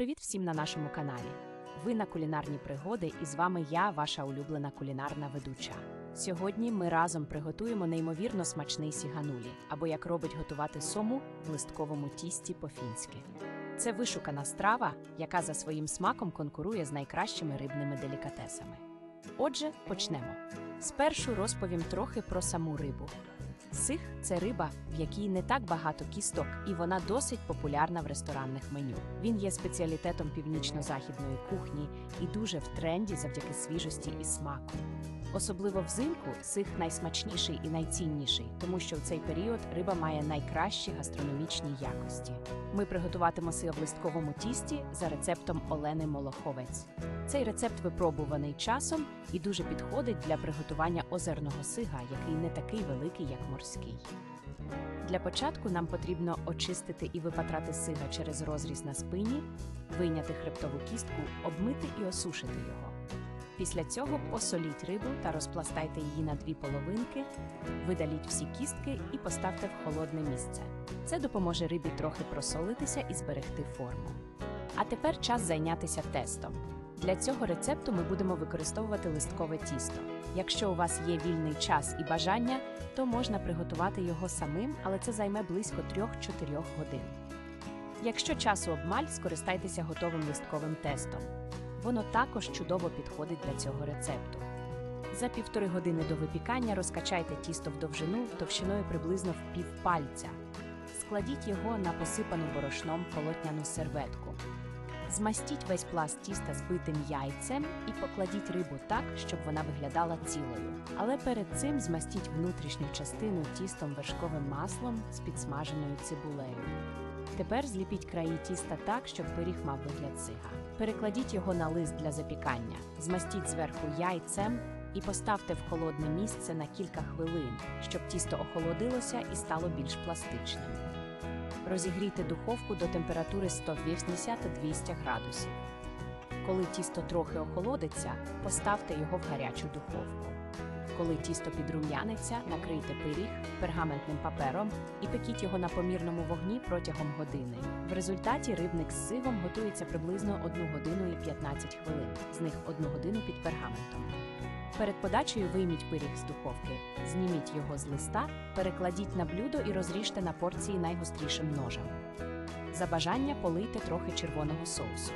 Привіт всім на нашому каналі. Ви на кулінарні пригоди, і з вами я, ваша улюблена кулінарна ведуча. Сьогодні ми разом приготуємо неймовірно смачний сіганулі, або як робить готувати сому в листковому тісті по-фінськи. Це вишукана страва, яка за своїм смаком конкурує з найкращими рибними делікатесами. Отже, почнемо. Спершу розповім трохи про саму рибу. Сих це риба, в якій не так багато кісток, і вона досить популярна в ресторанних меню. Він є спеціалітетом північно-західної кухні і дуже в тренді завдяки свіжості і смаку. Особливо взимку сих найсмачніший і найцінніший, тому що в цей період риба має найкращі гастрономічні якості. Ми приготуватимо сига в листковому тісті за рецептом Олени Молоховець. Цей рецепт випробуваний часом і дуже підходить для приготування озерного сига, який не такий великий, як морський. Для початку нам потрібно очистити і випатрати сига через розріз на спині, вийняти хребтову кістку, обмити і осушити його. Після цього посоліть рибу та розпластайте її на дві половинки, видаліть всі кістки і поставте в холодне місце. Це допоможе рибі трохи просолитися і зберегти форму. А тепер час зайнятися тестом. Для цього рецепту ми будемо використовувати листкове тісто. Якщо у вас є вільний час і бажання, то можна приготувати його самим, але це займе близько 3-4 годин. Якщо часу обмаль, скористайтеся готовим листковим тестом. Воно також чудово підходить для цього рецепту. За півтори години до випікання розкачайте тісто в довжину товщиною приблизно в півпальця. Складіть його на посипану борошном полотняну серветку. Змастіть весь пласт тіста збитим яйцем і покладіть рибу так, щоб вона виглядала цілою. Але перед цим змастіть внутрішню частину тістом вершковим маслом з підсмаженою цибулею. Тепер зліпіть краї тіста так, щоб пиріг мав вигляд сига. Перекладіть його на лист для запікання, змастіть зверху яйцем і поставте в холодне місце на кілька хвилин, щоб тісто охолодилося і стало більш пластичним. Розігрійте духовку до температури 180-200 градусів. Коли тісто трохи охолодиться, поставте його в гарячу духовку. Коли тісто підрум'яниться, накрийте пиріг пергаментним папером і пекіть його на помірному вогні протягом години. В результаті рибник з сигом готується приблизно 1 годину і 15 хвилин, з них 1 годину під пергаментом. Перед подачею вийміть пиріг з духовки, зніміть його з листа, перекладіть на блюдо і розріжте на порції найгострішим ножем. За бажання полийте трохи червоного соусу.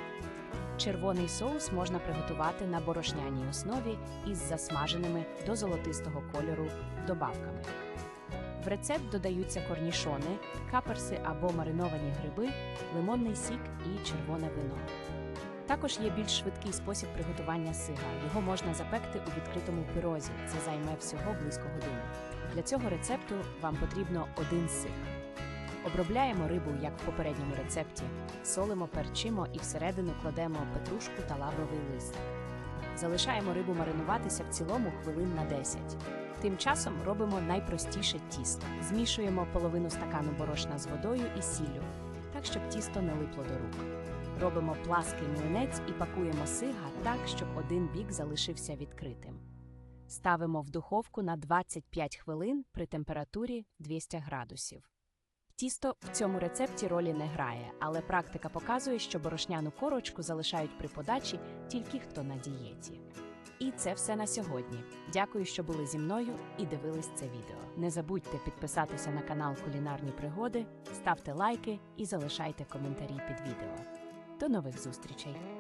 Червоний соус можна приготувати на борошняній основі із засмаженими до золотистого кольору добавками. В рецепт додаються корнішони, каперси або мариновані гриби, лимонний сік і червоне вино. Також є більш швидкий спосіб приготування сига. Його можна запекти у відкритому пирозі. Це займе всього близько години. Для цього рецепту вам потрібно один сиг. Обробляємо рибу, як в попередньому рецепті, солимо, перчимо і всередину кладемо петрушку та лавровий лист. Залишаємо рибу маринуватися в цілому хвилин на 10. Тим часом робимо найпростіше тісто. Змішуємо половину стакану борошна з водою і сіллю, так щоб тісто не липло до рук. Робимо плаский млинець і пакуємо сига так, щоб один бік залишився відкритим. Ставимо в духовку на 25 хвилин при температурі 200 градусів. Тісто в цьому рецепті ролі не грає, але практика показує, що борошняну корочку залишають при подачі тільки хто на дієті. І це все на сьогодні. Дякую, що були зі мною і дивились це відео. Не забудьте підписатися на канал Кулінарні Пригоди, ставте лайки і залишайте коментарі під відео. До нових зустрічей!